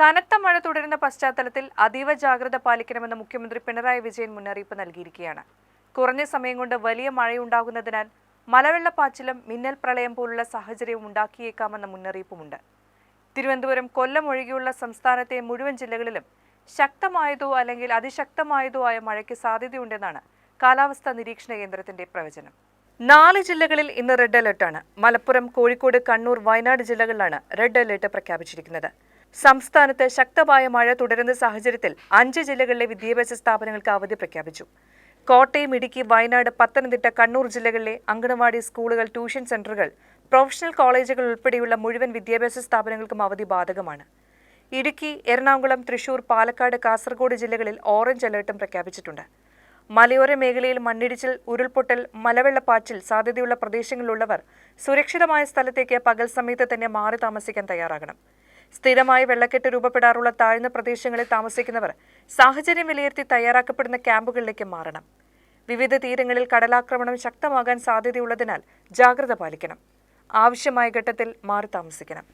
കനത്ത മഴ തുടരുന്ന പശ്ചാത്തലത്തിൽ അതീവ ജാഗ്രത പാലിക്കണമെന്ന് മുഖ്യമന്ത്രി പിണറായി വിജയൻ മുന്നറിയിപ്പ് നൽകിയിരിക്കുകയാണ്. കുറഞ്ഞ സമയം കൊണ്ട് വലിയ മഴയുണ്ടാകുന്നതിനാൽ മലവെള്ളപ്പാച്ചിലും മിന്നൽ പ്രളയം പോലുള്ള സാഹചര്യവും ഉണ്ടാക്കിയേക്കാമെന്ന മുന്നറിയിപ്പുമുണ്ട്. തിരുവനന്തപുരം കൊല്ലം ഒഴികെയുള്ള സംസ്ഥാനത്തെ മുഴുവൻ ജില്ലകളിലും ശക്തമായതോ അല്ലെങ്കിൽ അതിശക്തമായതോ ആയ മഴയ്ക്ക് സാധ്യതയുണ്ടെന്നാണ് കാലാവസ്ഥാ നിരീക്ഷണ കേന്ദ്രത്തിന്റെ പ്രവചനം. നാല് ജില്ലകളിൽ ഇന്ന് റെഡ് അലർട്ടാണ്. മലപ്പുറം കോഴിക്കോട് കണ്ണൂർ വയനാട് ജില്ലകളിലാണ് റെഡ് അലർട്ട് പ്രഖ്യാപിച്ചിരിക്കുന്നത്. സംസ്ഥാനത്ത് ശക്തമായ മഴ തുടരുന്ന സാഹചര്യത്തിൽ അഞ്ച് ജില്ലകളിലെ വിദ്യാഭ്യാസ സ്ഥാപനങ്ങൾക്ക് അവധി പ്രഖ്യാപിച്ചു. കോട്ടയം ഇടുക്കി വയനാട് പത്തനംതിട്ട കണ്ണൂർ ജില്ലകളിലെ അങ്കണവാടി സ്കൂളുകൾ ട്യൂഷൻ സെന്ററുകൾ പ്രൊഫഷണൽ കോളേജുകൾ ഉൾപ്പെടെയുള്ള മുഴുവൻ വിദ്യാഭ്യാസ സ്ഥാപനങ്ങൾക്കും അവധി ബാധകമാണ്. ഇടുക്കി എറണാകുളം തൃശൂർ പാലക്കാട് കാസർഗോഡ് ജില്ലകളിൽ ഓറഞ്ച് അലേർട്ടും പ്രഖ്യാപിച്ചിട്ടുണ്ട്. മലയോര മേഖലയിൽ മണ്ണിടിച്ചിൽ ഉരുൾപൊട്ടൽ മലവെള്ളപ്പാച്ചിൽ സാധ്യതയുള്ള പ്രദേശങ്ങളിലുള്ളവർ സുരക്ഷിതമായ സ്ഥലത്തേക്ക് പകൽ സമയത്ത് തന്നെ മാറി താമസിക്കാൻ തയ്യാറാകണം. സ്ഥിരമായി വെള്ളക്കെട്ട് രൂപപ്പെടാറുള്ള താഴ്ന്ന പ്രദേശങ്ങളിൽ താമസിക്കുന്നവർ സാഹചര്യം വിലയിരുത്തി തയ്യാറാക്കപ്പെടുന്ന ക്യാമ്പുകളിലേക്ക് മാറണം. വിവിധ തീരങ്ങളിൽ കടലാക്രമണം ശക്തമാകാൻ സാധ്യതയുള്ളതിനാൽ ജാഗ്രത പാലിക്കണം. ആവശ്യമായ ഘട്ടത്തിൽ മാറി താമസിക്കണം.